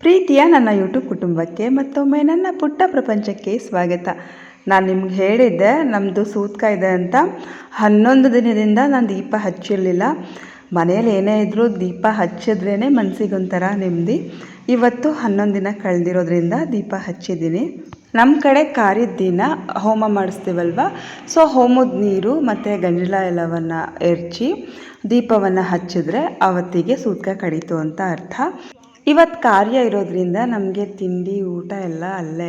ಪ್ರೀತಿಯ ನನ್ನ ಯೂಟ್ಯೂಬ್ ಕುಟುಂಬಕ್ಕೆ ಮತ್ತೊಮ್ಮೆ ನನ್ನ ಪುಟ್ಟ ಪ್ರಪಂಚಕ್ಕೆ ಸ್ವಾಗತ. ನಾನು ನಿಮ್ಗೆ ಹೇಳಿದ್ದೆ ನಮ್ಮದು ಸೂತ್ಕ ಇದೆ ಅಂತ. ಹನ್ನೊಂದು ದಿನದಿಂದ ನಾನು ದೀಪ ಹಚ್ಚಿರಲಿಲ್ಲ. ಮನೇಲಿ ಏನೇ ಇದ್ದರೂ ದೀಪ ಹಚ್ಚಿದ್ರೇ ಮನಸ್ಸಿಗೊಂಥರ ನೆಮ್ಮದಿ. ಇವತ್ತು ಹನ್ನೊಂದು ದಿನ ಕಳೆದಿರೋದ್ರಿಂದ ದೀಪ ಹಚ್ಚಿದ್ದೀನಿ. ನಮ್ಮ ಕಡೆ ಕಾರಿದ ದಿನ ಹೋಮ ಮಾಡಿಸ್ತೀವಲ್ವ? ಸೊ, ಹೋಮದ ನೀರು ಮತ್ತು ಗಂಜಲ ಎಲ್ಲವನ್ನು ಎರಚಿ ದೀಪವನ್ನು ಹಚ್ಚಿದ್ರೆ ಅವತ್ತಿಗೆ ಸೂತ್ಕ ಕಡಿತು ಅಂತ ಅರ್ಥ. ಇವತ್ತು ಕಾರ್ಯ ಇರೋದ್ರಿಂದ ನಮಗೆ ತಿಂಡಿ, ಊಟ ಎಲ್ಲ ಅಲ್ಲೇ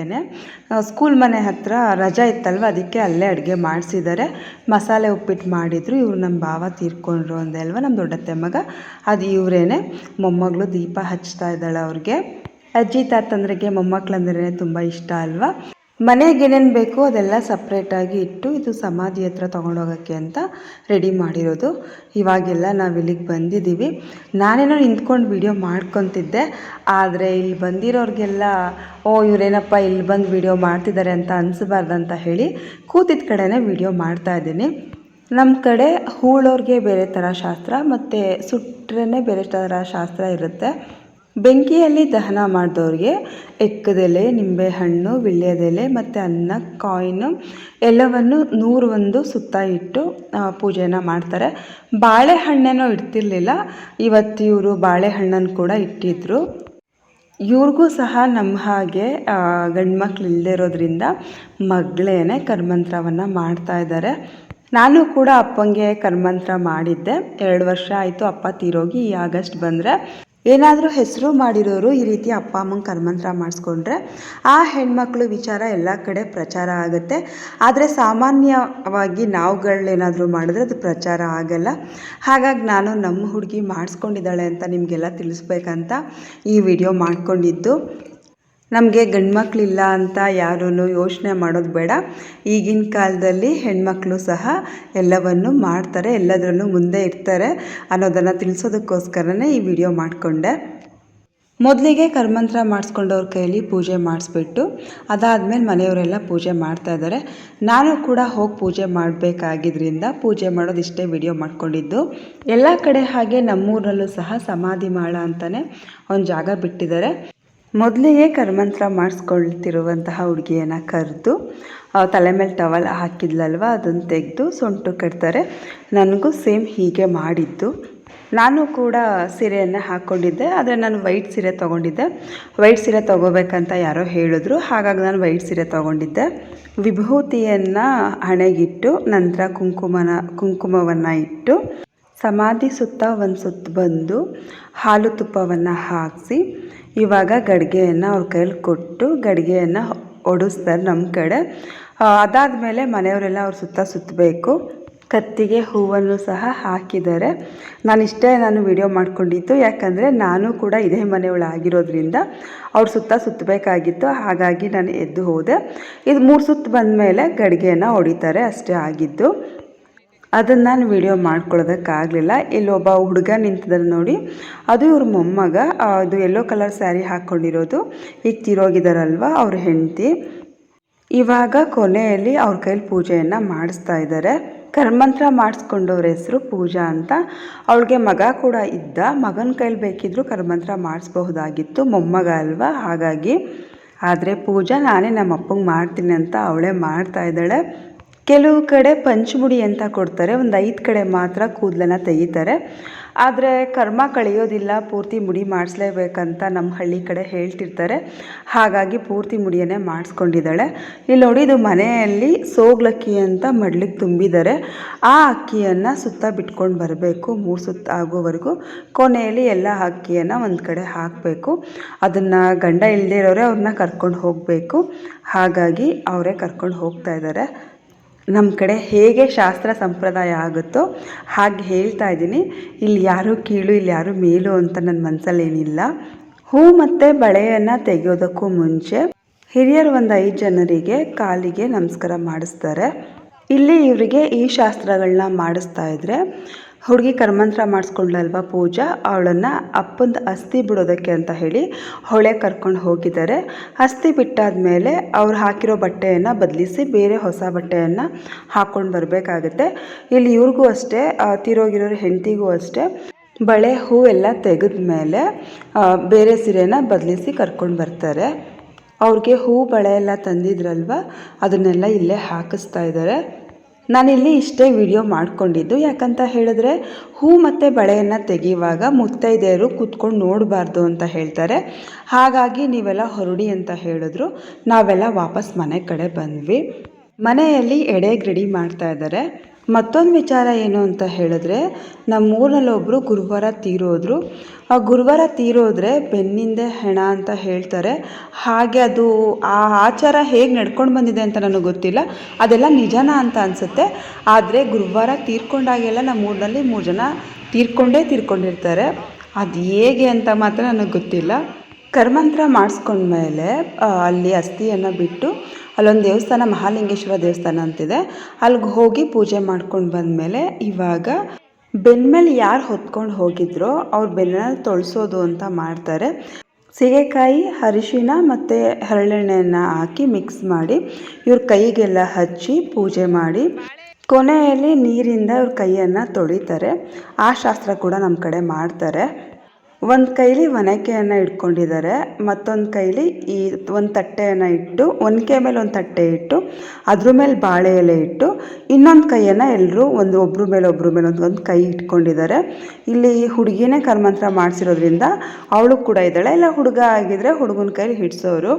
ಸ್ಕೂಲ್ ಮನೆ ಹತ್ರ ರಜಾ ಇತ್ತಲ್ವ, ಅದಕ್ಕೆ ಅಲ್ಲೇ ಅಡುಗೆ ಮಾಡಿಸಿದ್ದಾರೆ ಮಸಾಲೆ ಉಪ್ಪಿಟ್ಟು ಮಾಡಿದರು, ಇವ್ರು ನಮ್ಮ ಭಾವ ತೀರ್ಕೊಂಡ್ರು ಅಂದಲ್ವ ನಮ್ಮ ದೊಡ್ಡತ್ತೆ ಮಗ. ಅದು ಇವರೇನೆ. ಮೊಮ್ಮಗಳು ದೀಪ ಹಚ್ತಾ ಇದ್ದಾಳೆ ಅವ್ರಿಗೆ. ಅಜ್ಜಿ ತಾತಂದ್ರಿಗೆ ಮೊಮ್ಮಕ್ಕಳಂದ್ರೆ ತುಂಬ ಇಷ್ಟ ಅಲ್ವಾ? ಮನೆಗೆ ಏನೇನು ಬೇಕೋ ಅದೆಲ್ಲ ಸಪ್ರೇಟಾಗಿ ಇಟ್ಟು ಇದು ಸಮಾಧಿ ಹತ್ರ ತೊಗೊಂಡೋಗೋಕ್ಕೆ ಅಂತ ರೆಡಿ ಮಾಡಿರೋದು. ಇವಾಗೆಲ್ಲ ನಾವು ಇಲ್ಲಿಗೆ ಬಂದಿದ್ದೀವಿ. ನಾನೇನೋ ನಿಂತ್ಕೊಂಡು ವಿಡಿಯೋ ಮಾಡ್ಕೊತಿದ್ದೆ. ಆದರೆ ಇಲ್ಲಿ ಬಂದಿರೋರಿಗೆಲ್ಲ, ಓ, ಇವರೇನಪ್ಪ ಇಲ್ಲಿ ಬಂದು ವಿಡಿಯೋ ಮಾಡ್ತಿದ್ದಾರೆ ಅಂತ ಅನಿಸಬಾರ್ದಂತ ಹೇಳಿ ಕೂತಿದ್ದ ಕಡೆನೇ ವಿಡಿಯೋ ಮಾಡ್ತಾ ಇದ್ದೀನಿ. ನಮ್ಮ ಕಡೆ ಹೂಳೋರಿಗೆ ಬೇರೆ ಥರ ಶಾಸ್ತ್ರ, ಮತ್ತು ಸುಟ್ರೇ ಬೇರೆ ಥರ ಶಾಸ್ತ್ರ ಇರುತ್ತೆ. ಬೆಂಕಿಯಲ್ಲಿ ದಹನ ಮಾಡಿದವ್ರಿಗೆ ಎಕ್ಕದೆಲೆ, ನಿಂಬೆಹಣ್ಣು, ವಿಳ್ಯದೆಲೆ ಮತ್ತು ಅನ್ನ, ಕಾಯಿನು ಎಲ್ಲವನ್ನು ನೂರು ಒಂದು ಸುತ್ತ ಇಟ್ಟು ಪೂಜೆನ ಮಾಡ್ತಾರೆ. ಬಾಳೆಹಣ್ಣೇನೋ ಇಡ್ತಿರ್ಲಿಲ್ಲ. ಇವತ್ತು ಇವರು ಬಾಳೆಹಣ್ಣನ್ನು ಕೂಡ ಇಟ್ಟಿದ್ರು. ಇವ್ರಿಗೂ ಸಹ ನಮ್ಮ ಹಾಗೆ ಗಂಡು ಇಲ್ಲದೆ ಇರೋದ್ರಿಂದ ಮಗಳೇನೆ ಕರ್ಮಂತ್ರವನ್ನು ಮಾಡ್ತಾ ಇದ್ದಾರೆ. ನಾನು ಕೂಡ ಅಪ್ಪಂಗೆ ಕರ್ಮಂತ್ರ ಮಾಡಿದ್ದೆ. ಎರಡು ವರ್ಷ ಆಯಿತು ಅಪ್ಪ ತೀರೋಗಿ ಈ ಆಗಸ್ಟ್ ಬಂದರೆ. ಏನಾದರೂ ಹೆಸರು ಮಾಡಿರೋರು ಈ ರೀತಿ ಅಪ್ಪ, ಅಮ್ಮಂಗೆ ಕರ್ಮಂತ್ರ ಮಾಡಿಸ್ಕೊಂಡ್ರೆ ಆ ಹೆಣ್ಮಕ್ಳು ವಿಚಾರ ಎಲ್ಲ ಕಡೆ ಪ್ರಚಾರ ಆಗುತ್ತೆ. ಆದರೆ ಸಾಮಾನ್ಯವಾಗಿ ನಾವುಗಳೇನಾದರೂ ಮಾಡಿದ್ರೆ ಅದು ಪ್ರಚಾರ ಆಗಲ್ಲ. ಹಾಗಾಗಿ ನಾನು ನಮ್ಮ ಹುಡುಗಿ ಮಾಡಿಸ್ಕೊಂಡಿದ್ದಾಳೆ ಅಂತ ನಿಮಗೆಲ್ಲ ತಿಳಿಸ್ಬೇಕಂತ ಈ ವಿಡಿಯೋ ಮಾಡ್ಕೊಂಡಿದ್ದು. ನಮಗೆ ಗಂಡ್ಮಕ್ಳಿಲ್ಲ ಅಂತ ಯಾರೂ ಯೋಚನೆ ಮಾಡೋದು ಬೇಡ. ಈಗಿನ ಕಾಲದಲ್ಲಿ ಹೆಣ್ಮಕ್ಳು ಸಹ ಎಲ್ಲವನ್ನು ಮಾಡ್ತಾರೆ, ಎಲ್ಲದರಲ್ಲೂ ಮುಂದೆ ಇರ್ತಾರೆ ಅನ್ನೋದನ್ನು ತಿಳಿಸೋದಕ್ಕೋಸ್ಕರನೇ ಈ ವಿಡಿಯೋ ಮಾಡಿಕೊಂಡೆ. ಮೊದಲಿಗೆ ಕರ್ಮಂತ್ರ ಮಾಡಿಸ್ಕೊಂಡವ್ರ ಕೈಯಲ್ಲಿ ಪೂಜೆ ಮಾಡಿಸ್ಬಿಟ್ಟು, ಅದಾದಮೇಲೆ ಮನೆಯವರೆಲ್ಲ ಪೂಜೆ ಮಾಡ್ತಾ ಇದ್ದಾರೆ ನಾನು ಕೂಡ ಹೋಗಿ ಪೂಜೆ ಮಾಡಬೇಕಾಗಿದ್ದರಿಂದ ಪೂಜೆ ಮಾಡೋದು ಇಷ್ಟೇ ವಿಡಿಯೋ ಮಾಡ್ಕೊಂಡಿದ್ದು. ಎಲ್ಲ ಕಡೆ ಹಾಗೆ ನಮ್ಮೂರಲ್ಲೂ ಸಹ ಸಮಾಧಿ ಮಾಳ ಅಂತಲೇ ಒಂದು ಜಾಗ ಬಿಟ್ಟಿದ್ದಾರೆ ಮೊದಲಿಗೆ ಕರ್ಮಂತ್ರ ಮಾಡಿಸ್ಕೊಳ್ತಿರುವಂತಹ ಹುಡುಗಿಯನ್ನು ಕರೆದು ತಲೆ ಮೇಲೆ ಟವಲ್ ಹಾಕಿದ್ಲಲ್ವ, ಅದನ್ನು ತೆಗೆದು ಸೊಂಟು ಕಟ್ತಾರೆ. ನನಗೂ ಸೇಮ್ ಹೀಗೆ ಮಾಡಿದ್ದು. ನಾನು ಕೂಡ ಸೀರೆಯನ್ನು ಹಾಕ್ಕೊಂಡಿದ್ದೆ ಆದರೆ ನಾನು ವೈಟ್ ಸೀರೆ ತೊಗೊಂಡಿದ್ದೆ. ವೈಟ್ ಸೀರೆ ತೊಗೋಬೇಕಂತ ಯಾರೋ ಹೇಳಿದ್ರು, ಹಾಗಾಗಿ ನಾನು ವೈಟ್ ಸೀರೆ ತೊಗೊಂಡಿದ್ದೆ. ವಿಭೂತಿಯನ್ನು ಹಣೆಗಿಟ್ಟು, ನಂತರ ಕುಂಕುಮನ, ಕುಂಕುಮವನ್ನು ಇಟ್ಟು, ಸಮಾಧಿ ಸುತ್ತ ಒಂದು ಸುತ್ತ ಬಂದು, ಹಾಲು ತುಪ್ಪವನ್ನು ಹಾಕಿಸಿ ಇವಾಗ ಗಡಿಗೆಯನ್ನು ಅವ್ರ ಕೈಲಿ ಕೊಟ್ಟು ಗಡಿಗೆಯನ್ನು ಒಡಿಸ್ತಾರೆ ನಮ್ಮ ಕಡೆ. ಅದಾದ ಮೇಲೆ ಮನೆಯವರೆಲ್ಲ ಅವ್ರ ಸುತ್ತ ಸುತ್ತಬೇಕು ಕತ್ತಿಗೆ ಹೂವನ್ನು ಸಹ ಹಾಕಿದ್ದಾರೆ. ನಾನು ಇಷ್ಟೇ ನಾನು ವಿಡಿಯೋ ಮಾಡ್ಕೊಂಡಿದ್ದು. ಯಾಕಂದರೆ ನಾನು ಕೂಡ ಇದೇ ಮನೆಯವಳಾಗಿರೋದ್ರಿಂದ ಅವ್ರ ಸುತ್ತ ಸುತ್ತಬೇಕಾಗಿತ್ತು ಹಾಗಾಗಿ ನಾನು ಎದ್ದು ಹೋದೆ. ಇದು ಮೂರು ಸುತ್ತು ಬಂದ ಮೇಲೆ ಗಡಿಗೆಯನ್ನು ಹೊಡಿತಾರೆ ಅಷ್ಟೇ ಆಗಿದ್ದು. ಅದನ್ನು ನಾನು ವಿಡಿಯೋ ಮಾಡ್ಕೊಳ್ಳೋದಕ್ಕಾಗಲಿಲ್ಲ. ಇಲ್ಲೊಬ್ಬ ಹುಡುಗ ನಿಂತಿದ್ದಾರೆ ನೋಡಿ. ಅದು ಇವ್ರ ಮೊಮ್ಮಗ. ಅದು ಯೆಲ್ಲೋ ಕಲರ್ ಸ್ಯಾರಿ ಹಾಕ್ಕೊಂಡಿರೋದು ಈಗ ತಿರೋಗಿದಾರಲ್ವ ಅವ್ರ ಹೆಂಡತಿ. ಇವಾಗ ಕೊನೆಯಲ್ಲಿ ಅವ್ರ ಕೈಲಿ ಪೂಜೆಯನ್ನು ಮಾಡಿಸ್ತಾ ಇದ್ದಾರೆ ಕರ್ಮಂತ್ರ ಮಾಡಿಸ್ಕೊಂಡವ್ರ ಹೆಸರು ಪೂಜಾ ಅಂತ. ಅವಳಿಗೆ ಮಗ ಕೂಡ ಇದ್ದ. ಮಗನ ಕೈಲಿ ಬೇಕಿದ್ದರೂ ಕರ್ಮಂತ್ರ ಮಾಡಿಸ್ಬಹುದಾಗಿತ್ತು. ಮೊಮ್ಮಗ ಅಲ್ವಾ? ಹಾಗಾಗಿ. ಆದರೆ ಪೂಜಾ ನಾನೇ ನಮ್ಮ ಅಪ್ಪಂಗೆ ಮಾಡ್ತೀನಿ ಅಂತ ಅವಳೇ ಮಾಡ್ತಾ ಇದ್ದಾಳೆ. ಕೆಲವು ಕಡೆ ಪಂಚಮುಡಿ ಅಂತ ಕೊಡ್ತಾರೆ. ಒಂದು ಐದು ಕಡೆ ಮಾತ್ರ ಕೂದಲನ್ನು ತೆಗಿತಾರೆ. ಆದರೆ ಕರ್ಮ ಕಳೆಯೋದಿಲ್ಲ, ಪೂರ್ತಿ ಮುಡಿ ಮಾಡಿಸ್ಲೇಬೇಕಂತ ನಮ್ಮ ಹಳ್ಳಿ ಕಡೆ ಹೇಳ್ತಿರ್ತಾರೆ. ಹಾಗಾಗಿ ಪೂರ್ತಿ ಮುಡಿಯನ್ನೇ ಮಾಡಿಸ್ಕೊಂಡಿದ್ದಾಳೆ. ಇಲ್ಲಿ ನೋಡಿ, ಇದು ಮನೆಯಲ್ಲಿ ಸೋಗ್ಲಕ್ಕಿ ಅಂತ ಮಡ್ಲಿಗೆ ತುಂಬಿದ್ದಾರೆ. ಆ ಅಕ್ಕಿಯನ್ನು ಸುತ್ತ ಬಿಟ್ಕೊಂಡು ಬರಬೇಕು, ಮೂರು ಸುತ್ತ ಆಗೋವರೆಗೂ. ಕೊನೆಯಲ್ಲಿ ಎಲ್ಲ ಅಕ್ಕಿಯನ್ನು ಒಂದು ಕಡೆ ಹಾಕಬೇಕು. ಅದನ್ನು ಗಂಡ ಇಲ್ಲದೇ ಇರೋರೆ ಅವ್ರನ್ನ ಕರ್ಕೊಂಡು ಹೋಗಬೇಕು. ಹಾಗಾಗಿ ಅವರೇ ಕರ್ಕೊಂಡು ಹೋಗ್ತಾ ಇದ್ದಾರೆ. ನಮ್ಮ ಕಡೆ ಹೇಗೆ ಶಾಸ್ತ್ರ ಸಂಪ್ರದಾಯ ಆಗುತ್ತೋ ಹಾಗೆ ಹೇಳ್ತಾ ಇದ್ದೀನಿ. ಇಲ್ಲಿ ಯಾರೂ ಕೀಳು, ಇಲ್ಲಿ ಯಾರೂ ಮೇಲು ಅಂತ ನನ್ನ ಮನಸ್ಸಲ್ಲಿ ಏನಿಲ್ಲ ಹೂ ಮತ್ತು ಬಳೆಯನ್ನು ತೆಗೆಯೋದಕ್ಕೂ ಮುಂಚೆ ಹಿರಿಯರು ಒಂದು ಐದು ಜನರಿಗೆ ಕಾಲಿಗೆ ನಮಸ್ಕಾರ ಮಾಡಿಸ್ತಾರೆ. ಇಲ್ಲಿ ಇವರಿಗೆ ಈ ಶಾಸ್ತ್ರಗಳನ್ನ ಮಾಡಿಸ್ತಾ ಇದ್ರೆ ಹುಡುಗಿ ಕರ್ಮಂತ್ರ ಮಾಡಿಸ್ಕೊಂಡ್ಲಲ್ವ ಪೂಜಾ? ಅವಳನ್ನು ಅಪ್ಪಂದ ಅಸ್ಥಿ ಬಿಡೋದಕ್ಕೆ ಅಂತ ಹೇಳಿ ಹೊಳೆ ಕರ್ಕೊಂಡು ಹೋಗಿದ್ದಾರೆ. ಅಸ್ಥಿ ಬಿಟ್ಟಾದ ಮೇಲೆ ಅವ್ರು ಹಾಕಿರೋ ಬಟ್ಟೆಯನ್ನು ಬದಲಿಸಿ ಬೇರೆ ಹೊಸ ಬಟ್ಟೆಯನ್ನು ಹಾಕ್ಕೊಂಡು ಬರಬೇಕಾಗತ್ತೆ. ಇಲ್ಲಿ ಇವ್ರಿಗೂ ಅಷ್ಟೇ ತೀರೋಗಿರೋರು ಹೆಂಡತಿಗೂ ಅಷ್ಟೇ. ಬಳೆ ಹೂ ಎಲ್ಲ ತೆಗೆದ ಮೇಲೆ ಬೇರೆ ಸೀರೆನ ಬದಲಿಸಿ ಕರ್ಕೊಂಡು ಬರ್ತಾರೆ. ಅವ್ರಿಗೆ ಹೂ ಬಳೆ ಎಲ್ಲ ತಂದಿದ್ರಲ್ವ? ಅದನ್ನೆಲ್ಲ ಇಲ್ಲೇ ಹಾಕಿಸ್ತಾ ಇದ್ದಾರೆ. ನಾನಿಲ್ಲಿ ಇಷ್ಟೇ ವಿಡಿಯೋ ಮಾಡಿಕೊಂಡಿದ್ದು. ಯಾಕಂತ ಹೇಳಿದ್ರೆ, ಹೂ ಮತ್ತು ಬಳೆಯನ್ನು ತೆಗೆಯುವಾಗ ಮುತ್ತೈದೆಯರು ಕೂತ್ಕೊಂಡು ನೋಡಬಾರ್ದು ಅಂತ ಹೇಳ್ತಾರೆ. ಹಾಗಾಗಿ ನೀವೆಲ್ಲ ಹೊರಡಿ ಅಂತ ಹೇಳಿದ್ರು. ನಾವೆಲ್ಲ ವಾಪಸ್ ಮನೆ ಕಡೆ ಬಂದ್ವಿ. ಮನೆಯಲ್ಲಿ ಎಡೆಗೆ ರೆಡಿ ಮಾಡ್ತಾ ಇದ್ದಾರೆ. ಮತ್ತೊಂದು ವಿಚಾರ ಏನು ಅಂತ ಹೇಳಿದ್ರೆ ನಮ್ಮ ಊರಲ್ಲಿ ಒಬ್ಬರು ಗುರುವಾರ ತೀರೋದ್ರು. ಆ ಗುರುವಾರ ತೀರೋದ್ರೆ ಬೆನ್ನಿಂದೆ ಹೆಣ ಅಂತ ಹೇಳ್ತಾರೆ. ಹಾಗೆ ಅದು ಆ ಆಚಾರ ಹೇಗೆ ನಡ್ಕೊಂಡು ಬಂದಿದೆ ಅಂತ ನನಗೆ ಗೊತ್ತಿಲ್ಲ. ಅದೆಲ್ಲ ನಿಜನಾ ಅಂತ ಅನಿಸುತ್ತೆ. ಆದರೆ ಗುರುವಾರ ತೀರ್ಕೊಂಡಾಗೆಲ್ಲ ನಮ್ಮ ಊರಿನಲ್ಲಿ ಮೂರು ಜನ ತೀರ್ಕೊಂಡೇ ತೀರ್ಕೊಂಡಿರ್ತಾರೆ. ಅದು ಹೇಗೆ ಅಂತ ಮಾತ್ರ ನನಗೆ ಗೊತ್ತಿಲ್ಲ. ಕರ್ಮಂತ್ರ ಮಾಡಿಸ್ಕೊಂಡ್ಮೇಲೆ ಅಲ್ಲಿ ಅಸ್ಥಿಯನ್ನು ಬಿಟ್ಟು ಅಲ್ಲೊಂದು ದೇವಸ್ಥಾನ, ಮಹಾಲಿಂಗೇಶ್ವರ ದೇವಸ್ಥಾನ ಅಂತಿದೆ. ಅಲ್ಲಿಗೆ ಹೋಗಿ ಪೂಜೆ ಮಾಡ್ಕೊಂಡು ಬಂದಮೇಲೆ ಇವಾಗ ಬೆನ್ಮೇಲೆ ಯಾರು ಹೊತ್ಕೊಂಡು ಹೋಗಿದ್ರೋ ಅವ್ರ ಬೆನ್ನ ತೊಳಸೋದು ಅಂತ ಮಾಡ್ತಾರೆ. ಸೀಗೆಕಾಯಿ, ಅರಿಶಿನ ಮತ್ತು ಹರಳೆಣ್ಣೆಯನ್ನು ಹಾಕಿ ಮಿಕ್ಸ್ ಮಾಡಿ ಇವ್ರ ಕೈಗೆಲ್ಲ ಹಚ್ಚಿ ಪೂಜೆ ಮಾಡಿ ಕೊನೆಯಲ್ಲಿ ನೀರಿಂದ ಇವ್ರ ಕೈಯನ್ನು ತೊಳಿತಾರೆ. ಆ ಶಾಸ್ತ್ರ ಕೂಡ ನಮ್ಮ ಕಡೆ ಮಾಡ್ತಾರೆ. ಒಂದು ಕೈಲಿ ಒನಕೆಯನ್ನು ಇಟ್ಕೊಂಡಿದ್ದಾರೆ, ಮತ್ತೊಂದು ಕೈಲಿ ಈ ಒಂದು ತಟ್ಟೆಯನ್ನು ಇಟ್ಟು, ಒನಕೆ ಮೇಲೆ ಒಂದು ತಟ್ಟೆ ಇಟ್ಟು, ಅದ್ರ ಮೇಲೆ ಬಾಳೆ ಎಲೆ ಇಟ್ಟು, ಇನ್ನೊಂದು ಕೈಯನ್ನು ಎಲ್ಲರೂ ಒಂದು ಒಬ್ಬರ ಮೇಲೆ ಒಬ್ಬರು ಮೇಲೆ ಒಂದು ಒಂದು ಕೈ ಇಟ್ಕೊಂಡಿದ್ದಾರೆ. ಇಲ್ಲಿ ಹುಡುಗಿನೇ ಕರ್ಮಂತ್ರ ಮಾಡಿಸಿರೋದ್ರಿಂದ ಅವಳು ಕೂಡ ಇದ್ದಾಳೆ. ಇಲ್ಲ, ಹುಡುಗ ಆಗಿದ್ರೆ ಹುಡುಗನ ಕೈಲಿ ಹಿಡ್ಸೋರು.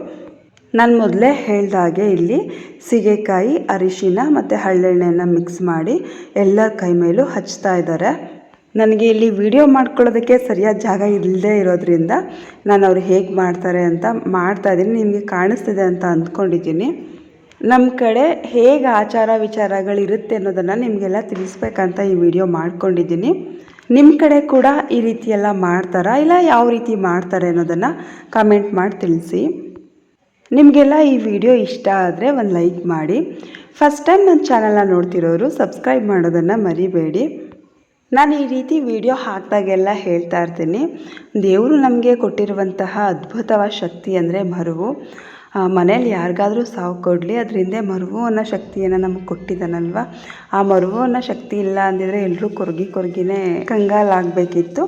ನಾನು ಮೊದಲೇ ಹೇಳ್ದಾಗೆ ಇಲ್ಲಿ ಸೀಗೆಕಾಯಿ, ಅರಿಶಿನ ಮತ್ತು ಹಳ್ಳೆಣ್ಣೆಯನ್ನು ಮಿಕ್ಸ್ ಮಾಡಿ ಎಲ್ಲ ಕೈ ಮೇಲೂ ಹಚ್ತಾ ಇದ್ದಾರೆ. ನನಗೆ ಇಲ್ಲಿ ವಿಡಿಯೋ ಮಾಡ್ಕೊಳ್ಳೋದಕ್ಕೆ ಸರಿಯಾದ ಜಾಗ ಇಲ್ಲದೇ ಇರೋದ್ರಿಂದ ನಾನು ಅವ್ರು ಹೇಗೆ ಮಾಡ್ತಾರೆ ಅಂತ ಮಾಡ್ತಾ ಇದ್ದೀನಿ, ನಿಮಗೆ ಕಾಣಿಸ್ತಿದೆ ಅಂತ ಅಂದ್ಕೊಂಡಿದ್ದೀನಿ. ನಮ್ಮ ಕಡೆ ಹೇಗೆ ಆಚಾರ ವಿಚಾರಗಳಿರುತ್ತೆ ಅನ್ನೋದನ್ನು ನಿಮಗೆಲ್ಲ ತಿಳಿಸ್ಬೇಕಂತ ಈ ವಿಡಿಯೋ ಮಾಡ್ಕೊಂಡಿದ್ದೀನಿ. ನಿಮ್ಮ ಕಡೆ ಕೂಡ ಈ ರೀತಿ ಎಲ್ಲ ಮಾಡ್ತಾರಾ? ಇಲ್ಲ ಯಾವ ರೀತಿ ಮಾಡ್ತಾರೆ ಅನ್ನೋದನ್ನು ಕಮೆಂಟ್ ಮಾಡಿ ತಿಳಿಸಿ. ನಿಮಗೆಲ್ಲ ಈ ವಿಡಿಯೋ ಇಷ್ಟ ಆದರೆ ಒಂದು ಲೈಕ್ ಮಾಡಿ. ಫಸ್ಟ್ ಟೈಮ್ ನನ್ನ ಚಾನಲ್ನ ನೋಡ್ತಿರೋರು ಸಬ್ಸ್ಕ್ರೈಬ್ ಮಾಡೋದನ್ನು ಮರಿಬೇಡಿ. ನಾನು ಈ ರೀತಿ ವಿಡಿಯೋ ಹಾಕಿದಾಗೆಲ್ಲ ಹೇಳ್ತಾ ಇರ್ತೀನಿ. ದೇವರು ನಮಗೆ ಕೊಟ್ಟಿರುವಂತಹ ಅದ್ಭುತವಾದ ಶಕ್ತಿ ಅಂದರೆ ಮರುವು. ಮನೇಲಿ ಯಾರಿಗಾದರೂ ಸಾವು ಕೊಡಲಿ ಅದರಿಂದ ಮರುವು ಅನ್ನೋ ಶಕ್ತಿಯನ್ನು ನಮಗೆ ಕೊಟ್ಟಿದ್ದಾನಲ್ವ? ಆ ಮರುವು ಅನ್ನೋ ಶಕ್ತಿ ಇಲ್ಲ ಅಂದಿದ್ರೆ ಎಲ್ಲರೂ ಕೊರಗಿ ಕೊರಗಿನೇ ಕಂಗಾಲಾಗಬೇಕಿತ್ತು.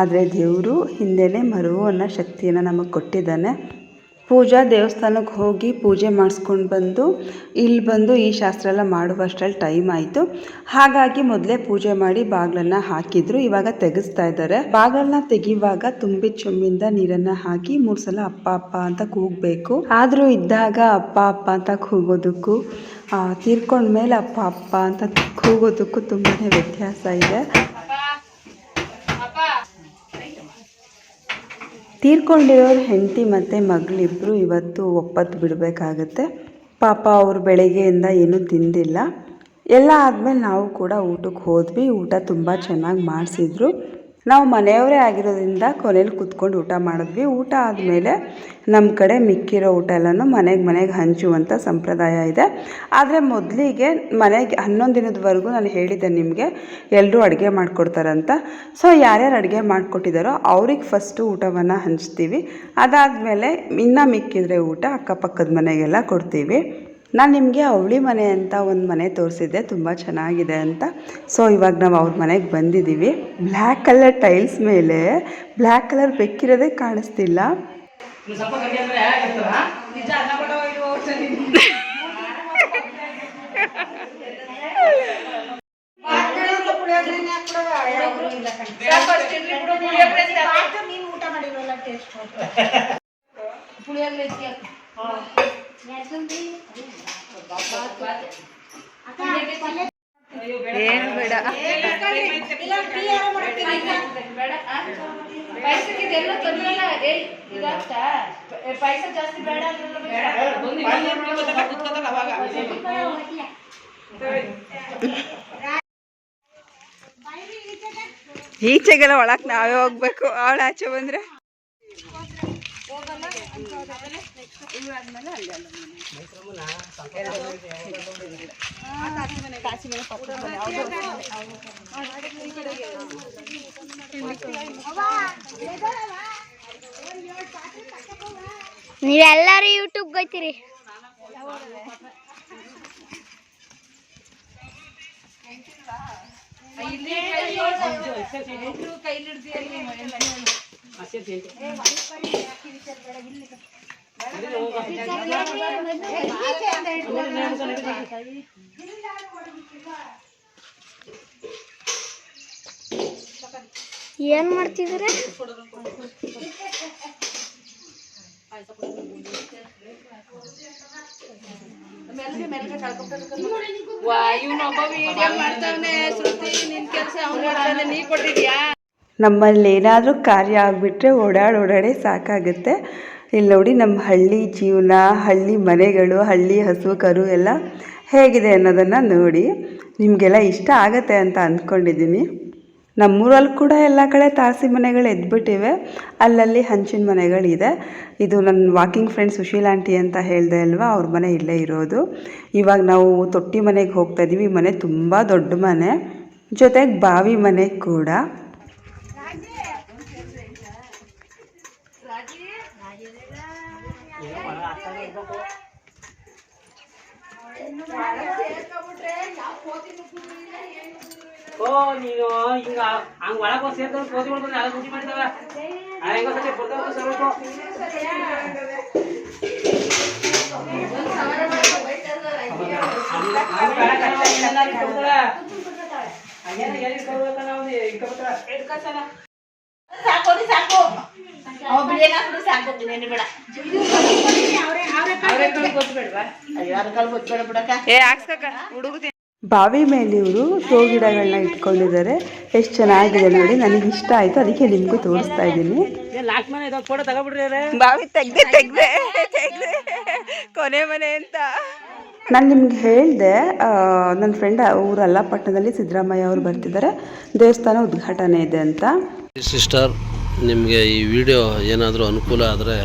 ಆದರೆ ದೇವರು ಹಿಂದೆನೇ ಮರುವು ಅನ್ನೋ ಶಕ್ತಿಯನ್ನು ನಮಗೆ ಕೊಟ್ಟಿದ್ದಾನೆ. ಪೂಜಾ ದೇವಸ್ಥಾನಕ್ಕೆ ಹೋಗಿ ಪೂಜೆ ಮಾಡಿಸ್ಕೊಂಡು ಬಂದು ಇಲ್ಲಿ ಬಂದು ಈ ಶಾಸ್ತ್ರ ಎಲ್ಲ ಮಾಡುವಷ್ಟರಲ್ಲಿ ಟೈಮ್ ಆಯಿತು. ಹಾಗಾಗಿ ಮೊದಲೇ ಪೂಜೆ ಮಾಡಿ ಬಾಗಿಲನ್ನು ಹಾಕಿದ್ರು, ಇವಾಗ ತೆಗೆಸ್ತಾ ಇದ್ದಾರೆ ಬಾಗಿಲನ್ನ ತೆಗೆಯುವಾಗ ತುಂಬಿ ಚೊಮ್ಮಿಂದ ನೀರನ್ನು ಹಾಕಿ ಮೂರು ಸಲ ಅಪ್ಪ ಅಪ್ಪ ಅಂತ ಕೂಗಬೇಕು. ಆದರೂ ಇದ್ದಾಗ ಅಪ್ಪ ಅಪ್ಪ ಅಂತ ಕೂಗೋದಕ್ಕೂ ತೀರ್ಕೊಂಡ್ಮೇಲೆ ಅಪ್ಪ ಅಪ್ಪ ಅಂತ ಕೂಗೋದಕ್ಕೂ ತುಂಬಾ ವ್ಯತ್ಯಾಸ ಇದೆ. ತೀರ್ಕೊಂಡಿರೋರು ಹೆಂಡತಿ ಮತ್ತು ಮಗಳಿಬ್ಬರು ಇವತ್ತು ಒಪ್ಪತ್ತು ಬಿಡಬೇಕಾಗತ್ತೆ. ಪಾಪ ಅವರು ಬೆಳಗ್ಗೆಯಿಂದ ಏನೂ ತಿಂದಿಲ್ಲ. ಎಲ್ಲ ಆದಮೇಲೆ ನಾವು ಕೂಡ ಊಟಕ್ಕೆ ಹೋದ್ವಿ. ಊಟ ತುಂಬ ಚೆನ್ನಾಗಿ ಮಾಡಿಸಿದ್ರು. ನಾವು ಮನೆಯವರೇ ಆಗಿರೋದ್ರಿಂದ ಕೊನೆಯಲ್ಲಿ ಕುತ್ಕೊಂಡು ಊಟ ಮಾಡಿದ್ವಿ. ಊಟ ಆದಮೇಲೆ ನಮ್ಮ ಕಡೆ ಮಿಕ್ಕಿರೋ ಊಟ ಎಲ್ಲನೂ ಮನೆಗೆ ಮನೆಗೆ ಹಂಚುವಂಥ ಸಂಪ್ರದಾಯ ಇದೆ. ಆದರೆ ಮೊದಲಿಗೆ ಮನೆಗೆ ಹನ್ನೊಂದು ದಿನದವರೆಗೂ ನಾನು ಹೇಳಿದ್ದೆ ನಿಮಗೆ ಎಲ್ಲರೂ ಅಡುಗೆ ಮಾಡಿಕೊಡ್ತಾರಂತ. ಸೊ ಯಾರ್ಯಾರು ಅಡುಗೆ ಮಾಡಿಕೊಟ್ಟಿದ್ದಾರೋ ಅವ್ರಿಗೆ ಫಸ್ಟು ಊಟವನ್ನು ಹಂಚ್ತೀವಿ. ಅದಾದಮೇಲೆ ಇನ್ನೂ ಮಿಕ್ಕಿದರೆ ಊಟ ಅಕ್ಕಪಕ್ಕದ ಮನೆಗೆಲ್ಲ ಕೊಡ್ತೀವಿ. ನಾನು ನಿಮಗೆ ಅವಳಿ ಮನೆ ಅಂತ ಒಂದು ಮನೆ ತೋರಿಸಿದ್ದೆ ತುಂಬ ಚೆನ್ನಾಗಿದೆ ಅಂತ. ಸೊ ಇವಾಗ ನಾವು ಅವ್ರ ಮನೆಗೆ ಬಂದಿದ್ದೀವಿ ಬ್ಲ್ಯಾಕ್ ಕಲರ್ ಟೈಲ್ಸ್ ಮೇಲೆ ಬ್ಲ್ಯಾಕ್ ಕಲರ್ ಬೆಕ್ಕಿರೋದೇ ಕಾಣಿಸ್ತಿಲ್ಲ. ಏನು ಬೇಡ. ಈಚೆಗೆಲ್ಲ ಒಳಕ್ ನಾವೇ ಹೋಗ್ಬೇಕು. ಅವಳ ಆಚೆ ಬಂದರೆ? ನೀವೆಲ್ಲರೂ ಯೂಟ್ಯೂಬ್ ಹೋಯ್ತೀರಿ ಇಲ್ಲಿ ಕೈ ಹಿಡ್ದಿ ಏನ್ ಮಾಡ್ತಿದ್ರೆ ಇವನೊಬ್ಬ ವಿಡಿಯೋ ಮಾಡ್ತಾವನೆ ಶ್ರುತಿ ನಿನ್ ಕೆಲಸ ಅವ್ನು ಮಾಡ್ತಾನೆ ನೀ ಕೊಟ್ಟಿದ್ಯಾ? ನಮ್ಮಲ್ಲಿ ಏನಾದರೂ ಕಾರ್ಯ ಆಗಿಬಿಟ್ರೆ ಓಡಾಡಿ ಓಡಾಡಿ ಸಾಕಾಗುತ್ತೆ. ಇಲ್ಲಿ ನೋಡಿ ನಮ್ಮ ಹಳ್ಳಿ ಜೀವನ, ಹಳ್ಳಿ ಮನೆಗಳು, ಹಳ್ಳಿ ಹಸು ಕರು ಎಲ್ಲ ಹೇಗಿದೆ ಅನ್ನೋದನ್ನು ನೋಡಿ ನಿಮಗೆಲ್ಲ ಇಷ್ಟ ಆಗತ್ತೆ ಅಂತ ಅಂದ್ಕೊಂಡಿದ್ದೀನಿ ನಮ್ಮೂರಲ್ಲಿ ಕೂಡ ಎಲ್ಲ ಕಡೆ ತಾರಸಿ ಮನೆಗಳು ಎದ್ಬಿಟ್ಟಿವೆ. ಅಲ್ಲಲ್ಲಿ ಹಂಚಿನ ಮನೆಗಳಿದೆ. ಇದು ನನ್ನ ವಾಕಿಂಗ್ ಫ್ರೆಂಡ್ ಸುಶೀಲ್ ಆಂಟಿ ಅಂತ ಹೇಳಿದೆ ಅಲ್ವಾ? ಅವ್ರ ಮನೆ ಇಲ್ಲೇ ಇರೋದು. ಇವಾಗ ನಾವು ತೊಟ್ಟಿ ಮನೆಗೆ ಹೋಗ್ತಾ ಇದ್ದೀವಿ ಮನೆ ತುಂಬ ದೊಡ್ಡ ಮನೆ. ಜೊತೆಗೆ ಬಾವಿ ಮನೆ ಕೂಡ. ಓ ನೀನು ಹಿಂಗ ಹಂಗ ಒಳಗ್ ಹೋಗಿ ಸೇರ್ಕೊಂಡು ಕೋತಿ ಮಾಡ್ಕೊಂಡು ಎಲ್ಲ ಗುಡಿ ಮಾಡಿದಾವ. ಆ ಹೆಂಗ ಸತಿ ಬರ್ತಾವ ಸರ್ಬೇಕು ಬಾವಿ ಮೇಲೆ ಇವರು ಶೋ ಗಿಡಗಳನ್ನ ಇಟ್ಕೊಂಡಿದ್ದಾರೆ. ಎಷ್ಟು ಚೆನ್ನಾಗಿದೆ ನೋಡಿ ನನಗೆ ಇಷ್ಟ ಆಯ್ತು. ಅದಕ್ಕೆ ನಿಮ್ಗೂ ತೋರಿಸ್ತಾ ಇದ್ದೀನಿ. ಬಾವಿ ತೆಗ್ದೆ ತೆಗ್ದೆ ತೆಗ್ದೆ. ಕೊನೆ ಮನೆ ಅಂತ. ನಾನು ನಿಮ್ಗೆ ಹೇಳಿದೆ ನನ್ನ ಫ್ರೆಂಡ್ ಊರು ಅಲ್ಲಪಟ್ಟಣದಲ್ಲಿ ಸಿದ್ದರಾಮಯ್ಯ ಅವರು ಬರ್ತಿದ್ದಾರೆ. ದೇವಸ್ಥಾನ ಉದ್ಘಾಟನೆ ಇದೆ ಅಂತ. ಸಿಸ್ಟರ್ ನಿಮಗೆ ಈ ವಿಡಿಯೋ ಏನಾದರೂ ಅನುಕೂಲ ಆದರೆ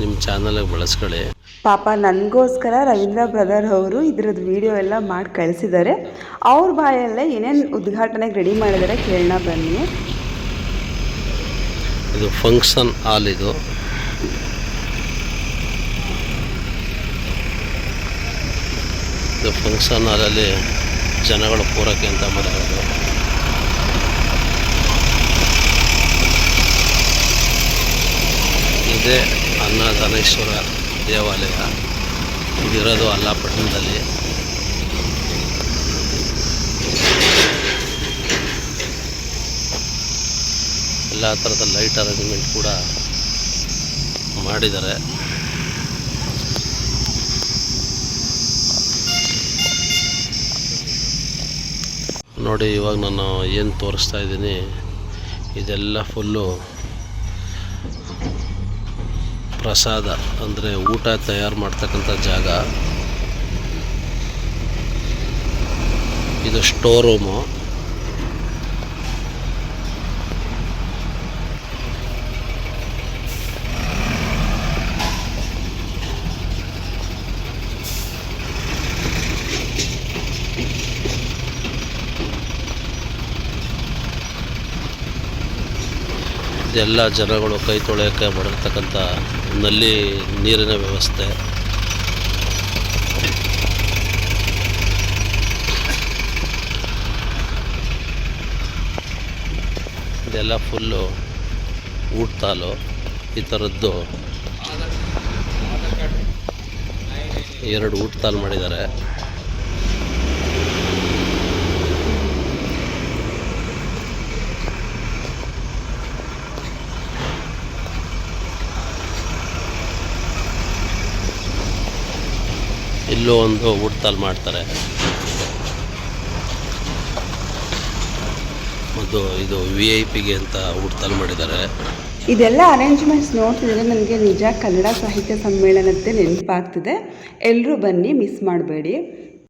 ನಿಮ್ಮ ಚಾನಲ್ಗೆ ಬಳಸ್ಕೊಳ್ಳಿ. ಪಾಪ ನನಗೋಸ್ಕರ ರವೀಂದ್ರ ಬ್ರದರ್ ಅವರು ಇದ್ರದ್ದು ವಿಡಿಯೋ ಎಲ್ಲ ಮಾಡಿ ಕಳಿಸಿದ್ದಾರೆ. ಅವ್ರ ಬಾಯಲ್ಲೇ ಏನೇನು ಉದ್ಘಾಟನೆಗೆ ರೆಡಿ ಮಾಡಿದ್ದಾರೆ ಕೇಳೋಣ ಬನ್ನಿ. ಇದು ಫಂಕ್ಷನ್ ಹಾಲ್ ಇದು. ಇದು ಫಂಕ್ಷನ್ ಹಾಲಲ್ಲಿ ಜನಗಳು ಪೂರಕ್ಕೆ ಅಂತ ಮಾಡಿರೋದು. ಇದೇ ಅನ್ನದಾನೇಶ್ವರ ದೇವಾಲಯ ಇದಿರೋದು ಅಲ್ಲಾಪಟ್ಟಣದಲ್ಲಿ. ಎಲ್ಲ ಥರದ ಲೈಟ್ ಅರೇಂಜ್ಮೆಂಟ್ ಕೂಡ ಮಾಡಿದ್ದಾರೆ. ನೋಡಿ, ಇವಾಗ ನಾನು ಏನು ತೋರಿಸ್ತಾ ಇದ್ದೀನಿ, ಇದೆಲ್ಲ ಫುಲ್ಲು ಪ್ರಸಾದ ಅಂದರೆ ಊಟ ತಯಾರು ಮಾಡ್ತಕ್ಕಂಥ ಜಾಗ. ಇದು ಸ್ಟೋರ್ ರೂಮು ಇದೆಲ್ಲ ಜನಗಳು ಕೈ ತೊಳೆಯೋಕ್ಕೆ ಮಾಡಿರ್ತಕ್ಕಂಥ ನಲ್ಲಿ ನೀರಿನ ವ್ಯವಸ್ಥೆ. ಇದೆಲ್ಲ ಫುಲ್ಲು ಊಟ ಈ ಥರದ್ದು ಎರಡು ಊಟ ತಾಲ್ ಮಾಡಿದ್ದಾರೆ. ಇಲ್ಲೂ ಒಂದು ಊಟದಲ್ಲಿ ಮಾಡ್ತಾರೆ. ಮತ್ತು ಇದು ವಿ ಐ ಪಿಗೆ ಅಂತ ಊಟದಲ್ಲಿ ಮಾಡಿದ್ದಾರೆ. ಇದೆಲ್ಲ ಅರೇಂಜ್ಮೆಂಟ್ಸ್ ನೋಡ್ತಿದ್ರೆ ನನಗೆ ನಿಜ ಕನ್ನಡ ಸಾಹಿತ್ಯ ಸಮ್ಮೇಳನದ್ದೇ ನೆನಪಾಗ್ತಿದೆ. ಎಲ್ಲರೂ ಬನ್ನಿ ಮಿಸ್ ಮಾಡಬೇಡಿ.